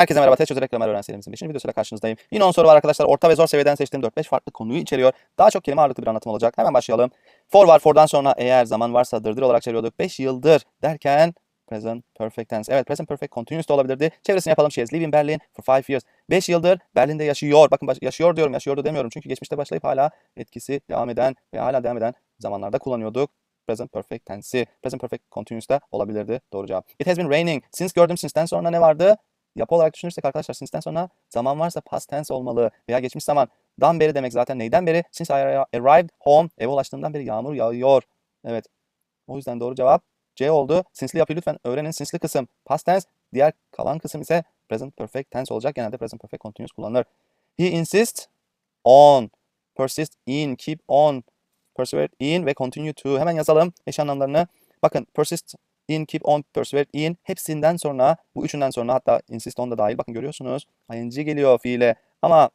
Herkese merhaba. Test çözerek gramer öğren serimizin 5. videosuyla karşınızdayım. Yine 10 soru var arkadaşlar. Orta ve zor seviyeden seçtiğim 4-5 farklı konuyu içeriyor. Daha çok kelime ağırlıklı bir anlatım olacak. Hemen başlayalım. For var. For'dan sonra eğer zaman varsa dırdır olarak çeviriyorduk. 5 yıldır derken present perfect tense. Evet present perfect continuous da olabilirdi. Çevirisini yapalım. She has lived in Berlin for 5 years. 5 yıldır Berlin'de yaşıyor. Bakın yaşıyor diyorum. Yaşıyordu demiyorum. Çünkü geçmişte başlayıp hala etkisi devam eden ve hala devam eden zamanlarda kullanıyorduk. Present perfect tense'i. Present perfect continuous da olabilirdi. Doğru cevap. It has been raining. Since gördüm since'ten sonra ne vardı? Yapı olarak düşünürsek arkadaşlar since'ten sonra zaman varsa past tense olmalı veya geçmiş zamandan beri demek zaten neyden beri? Since I arrived home eve ulaştığımdan beri yağmur yağıyor. Evet. O yüzden doğru cevap C oldu. Since'li yapıyı lütfen öğrenin. Since'li kısım past tense, diğer kalan kısım ise present perfect tense olacak. Genelde present perfect continuous kullanılır. He insists on, persist in, keep on, persevere in ve continue to. Hemen yazalım eş anlamlarını. Bakın persist in, keep on, persevere in hepsinden sonra bu üçünden sonra hatta insist on da dahil bakın görüyorsunuz. ing geliyor fiile ama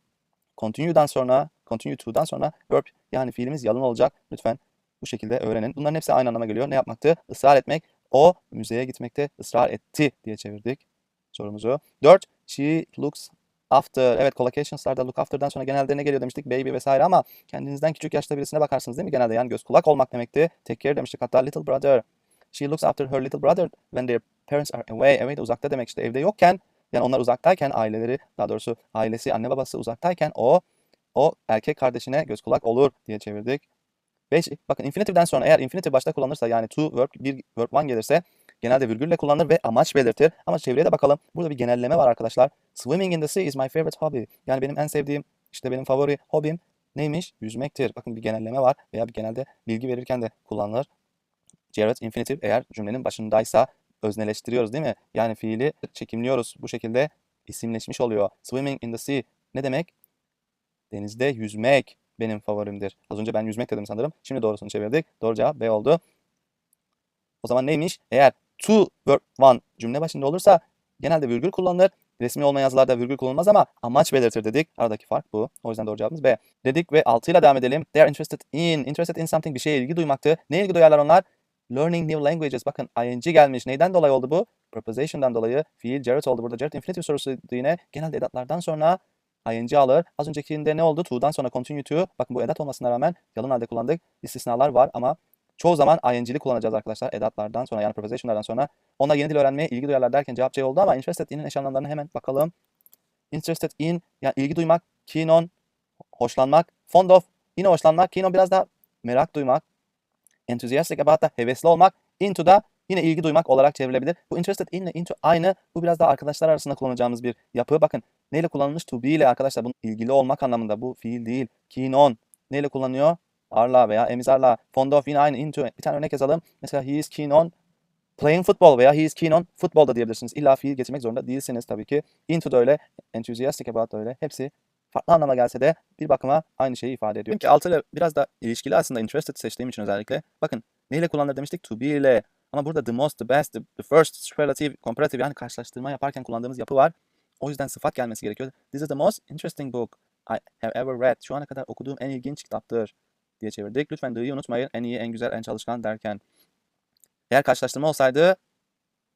continue'dan sonra continue to'dan sonra verb yani fiilimiz yalın olacak. Lütfen bu şekilde öğrenin. Bunların hepsi aynı anlama geliyor. Ne yapmaktı? Israr etmek. O müzeye gitmekte ısrar etti diye çevirdik sorumuzu. 4. She looks after. Evet collocations'larda look after'dan sonra genelde ne geliyor demiştik? Baby vesaire ama kendinizden küçük yaşta birisine bakarsınız değil mi? Genelde yani göz kulak olmak demekti. Take care demiştik hatta little brother. She looks after her little brother when their parents are away. Away de uzakta demek işte evde yokken yani onlar uzaktayken aileleri daha doğrusu ailesi anne babası uzaktayken o o erkek kardeşine göz kulak olur diye çevirdik. 5. Bakın infinitifden sonra eğer infinitif başta kullanılırsa yani to verb bir verb one gelirse genelde virgülle kullanılır ve amaç belirtir. Ama çevreye de bakalım. Burada bir genelleme var arkadaşlar. Swimming in the sea is my favorite hobby. Yani benim en sevdiğim işte benim favori hobim neymiş? Yüzmektir. Bakın bir genelleme var veya bir genelde bilgi verirken de kullanılır. Gerund infinitif eğer cümlenin başındaysa özneleştiriyoruz değil mi? Yani fiili çekimliyoruz. Bu şekilde isimleşmiş oluyor. Swimming in the sea ne demek? Denizde yüzmek benim favorimdir. Az önce ben yüzmek dedim sanırım. Şimdi doğrusunu çevirdik. Doğru cevap B oldu. O zaman neymiş? Eğer to verb one cümle başında olursa genelde virgül kullanılır. Resmi olmayan yazılarda virgül kullanılmaz ama amaç belirtir dedik. Aradaki fark bu. O yüzden doğru cevabımız B. Dedik ve 6 ile devam edelim. They are interested in. Interested in something bir şeye ilgi duymaktı. Ne ilgi duyarlar onlar? Learning new languages. Bakın ing gelmiş. Neyden dolayı oldu bu? Preposition'dan dolayı fiil Jared oldu. Burada Jared infinitive sorusu yine genelde edatlardan sonra ing alır. Az öncekinde ne oldu? To'dan sonra continue to. Bakın bu edat olmasına rağmen yalın halde kullandık. İstisnalar var ama çoğu zaman ing'li kullanacağız arkadaşlar. Edatlardan sonra yani preposition'lardan sonra. Onlar yeni dil öğrenmeye ilgi duyarlar derken cevap C oldu ama interested in'in eş anlamlarına hemen bakalım. Interested in yani ilgi duymak, keen on, hoşlanmak, fond of, yine hoşlanmak, keen on biraz daha merak duymak, enthusiastic about da hevesli olmak, into da yine ilgi duymak olarak çevrilebilir. Bu interested in ile into aynı. Bu biraz daha arkadaşlar arasında kullanacağımız bir yapı. Bakın neyle kullanılmış? To be ile arkadaşlar. Bunun ilgili olmak anlamında. Bu fiil değil. Keen on. Neyle kullanıyor? Arla veya emizarla. Fond of yine aynı. Into. Bir tane örnek yazalım. Mesela he is keen on playing football veya he is keen on football da diyebilirsiniz. İlla fiil getirmek zorunda değilsiniz tabii ki. Into da öyle. Enthusiastic about da öyle. Hepsi farklı anlama gelse de bir bakıma aynı şeyi ifade ediyor. Çünkü altı ile biraz da ilişkili aslında interested seçtiğim için özellikle. Bakın neyle kullanılır demiştik? To be ile. Ama burada the most, the best, the, the first, superlative, comparative yani karşılaştırma yaparken kullandığımız yapı var. O yüzden sıfat gelmesi gerekiyor. This is the most interesting book I have ever read. Şu ana kadar okuduğum en ilginç kitaptır diye çevirdik. Lütfen the'yi unutmayın. En iyi, en güzel, en çalışkan derken. Eğer karşılaştırma olsaydı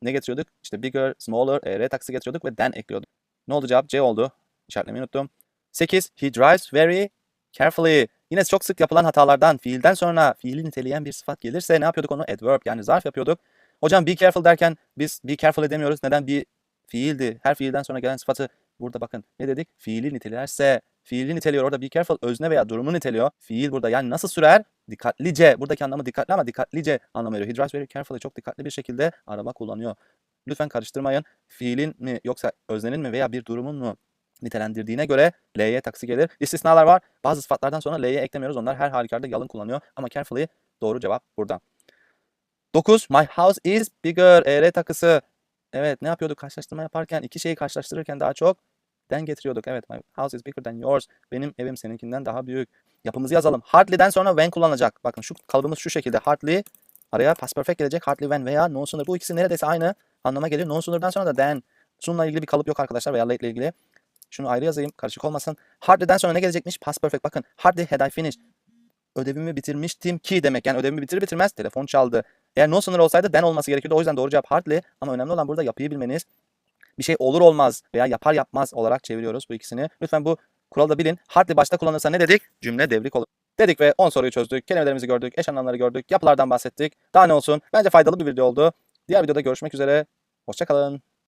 ne getiriyorduk? İşte bigger, smaller, er taksi getiriyorduk ve than ekliyorduk. Ne oldu cevap? C oldu. İşaretlemeyi unuttum. 8. He drives very carefully. Yine çok sık yapılan hatalardan fiilden sonra fiili niteleyen bir sıfat gelirse ne yapıyorduk onu? Adverb yani zarf yapıyorduk. Hocam be careful derken biz be careful edemiyoruz. Neden? Bir fiildi. Her fiilden sonra gelen sıfatı burada bakın ne dedik? Fiili nitelerse fiili niteliyor. Orada be careful özne veya durumu niteliyor. Fiil burada yani nasıl sürer? Dikkatlice. Buradaki anlamı dikkatli ama dikkatlice anlamı veriyor. He drives very carefully. Çok dikkatli bir şekilde araba kullanıyor. Lütfen karıştırmayın. Fiilin mi yoksa öznenin mi veya bir durumun mu nitelendirdiğine göre L'ye taksi gelir. İstisnalar var. Bazı sıfatlardan sonra L'ye eklemiyoruz. Onlar her halükarda yalın kullanıyor. Ama carefully doğru cevap burada. 9. My house is bigger. ER takısı. Evet ne yapıyorduk karşılaştırma yaparken? iki şeyi karşılaştırırken daha çok den getiriyorduk. Evet my house is bigger than yours. Benim evim seninkinden daha büyük. Yapımızı yazalım. Hardly'den sonra when kullanacak. Bakın şu kalıbımız şu şekilde. Hardly araya past perfect gelecek. Hardly when veya no sooner. Bu ikisi neredeyse aynı anlama gelir. No sooner'dan sonra da then. Soon'la ilgili bir kalıp yok arkadaşlar veya late ile ilgili. Şunu ayrı yazayım karışık olmasın. Hardly'den sonra ne gelecekmiş? Past perfect. Bakın hardly had I finished. Ödevimi bitirmiştim ki demek. Yani ödevimi bitirir bitirmez telefon çaldı. Eğer no sooner olsaydı then olması gerekiyordu. O yüzden doğru cevap hardly. Ama önemli olan burada yapıyı bilmeniz. bir şey olur olmaz veya yapar yapmaz olarak çeviriyoruz bu ikisini. Lütfen bu kuralı da bilin. Hardly başta kullanırsa ne dedik? Cümle devrik olur. Dedik ve 10 soruyu çözdük. Kelimelerimizi gördük, eş anlamları gördük, yapılardan bahsettik. Daha ne olsun? Bence faydalı bir video oldu. Diğer videoda görüşmek üzere. Hoşçakalın.